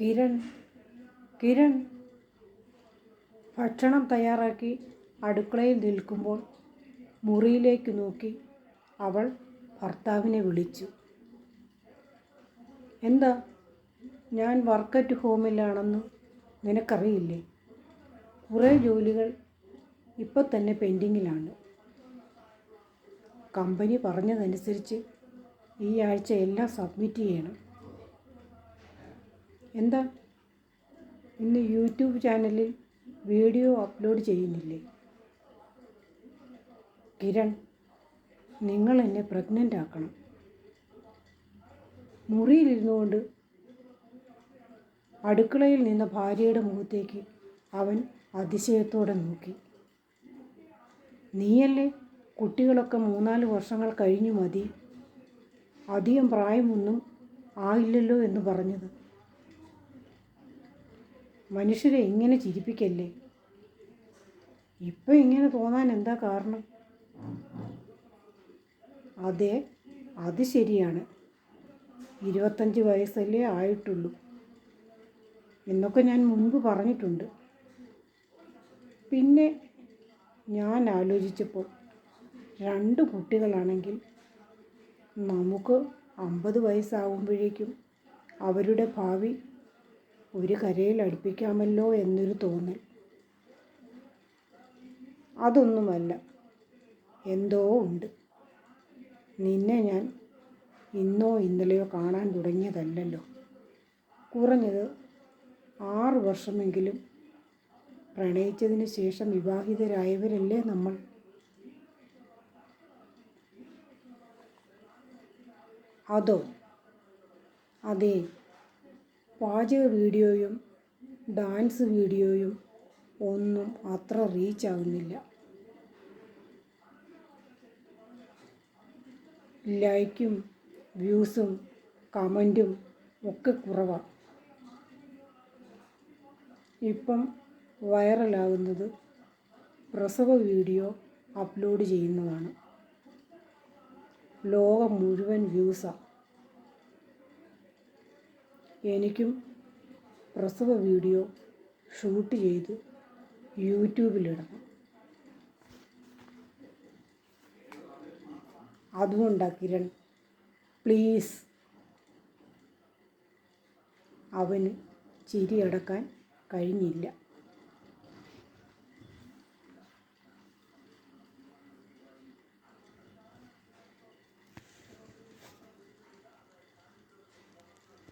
കിരൺ കിരൺ. ഭക്ഷണം തയ്യാറാക്കി അടുക്കളയിൽ നിൽക്കുമ്പോൾ മുറിയിലേക്ക് നോക്കി അവൾ ഭർത്താവിനെ വിളിച്ചു. എന്താ? ഞാൻ വർക്ക് അറ്റ് ഹോമിലാണെന്ന് നിനക്കറിയില്ലേ? കുറേ ജോലികൾ ഇപ്പോൾ തന്നെ പെൻഡിങ്ങിലാണ്. കമ്പനി പറഞ്ഞതനുസരിച്ച് ഈ ആഴ്ച എല്ലാം സബ്മിറ്റ് ചെയ്യണം. എന്താ? ഇന്ന് യൂട്യൂബ് ചാനലിൽ വീഡിയോ അപ്ലോഡ് ചെയ്യുന്നില്ലേ? കിരൺ നിങ്ങൾ എന്നെ പ്രഗ്നന്റ് ആക്കണം. മുറിയിലിരുന്നുകൊണ്ട് അടുക്കളയിൽ നിന്ന ഭാര്യയുടെ മുഖത്തേക്ക് അവൻ അതിശയത്തോടെ നോക്കി. നീയല്ലേ? കുട്ടികളൊക്കെ മൂന്നാൽ വർഷങ്ങൾ കഴിഞ്ഞു മതി. അധികം പ്രായമൊന്നും ആയില്ലല്ലോ എന്ന് പറഞ്ഞത്. മനുഷ്യരെ ഇങ്ങനെ ചിരിപ്പിക്കല്ലേ? ഇപ്പം ഇങ്ങനെ തോന്നാൻ എന്താ കാരണം? അതെ അത് ശരിയാണ്. ഇരുപത്തഞ്ച് വയസ്സല്ലേ ആയിട്ടുള്ളൂ എന്നൊക്കെ ഞാൻ മുൻപ് പറഞ്ഞിട്ടുണ്ട്. പിന്നെ ഞാൻ ആലോചിച്ചപ്പോൾ രണ്ട് കുട്ടികളാണെങ്കിൽ നമുക്ക് അമ്പത് വയസ്സാകുമ്പോഴേക്കും അവരുടെ ഭാവി ഒരു കരയിൽ അടുപ്പിക്കാമല്ലോ എന്നൊരു തോന്നൽ. അതൊന്നുമല്ല എന്തോ ഉണ്ട്. നിന്നെ ഞാൻ ഇന്നോ ഇന്നലെയോ കാണാൻ തുടങ്ങിയതല്ലല്ലോ. കുറഞ്ഞത് ആറ് വർഷമെങ്കിലും പ്രണയിച്ചതിന് ശേഷം വിവാഹിതരായവരല്ലേ നമ്മൾ? അതോ അതെ പാചക വീഡിയോയും ഡാൻസ് വീഡിയോയും ഒന്നും അത്ര റീച്ച് ആകുന്നില്ല ലൈക്കും വ്യൂസും കമന്റും ഒക്കെ കുറവാണ് ഇപ്പം വൈറലാകുന്നത് പ്രസവ വീഡിയോ അപ്ലോഡ് ചെയ്യുന്നതാണ്. ലോകം മുഴുവൻ വ്യൂസാണ് എനിക്കും പ്രസവ വീഡിയോ ഷൂട്ട് ചെയ്ത് യൂട്യൂബിലിടണം. അതുകൊണ്ടാ കിരൺ പ്ലീസ് അവന് ചിരിയടക്കാൻ കഴിഞ്ഞില്ല.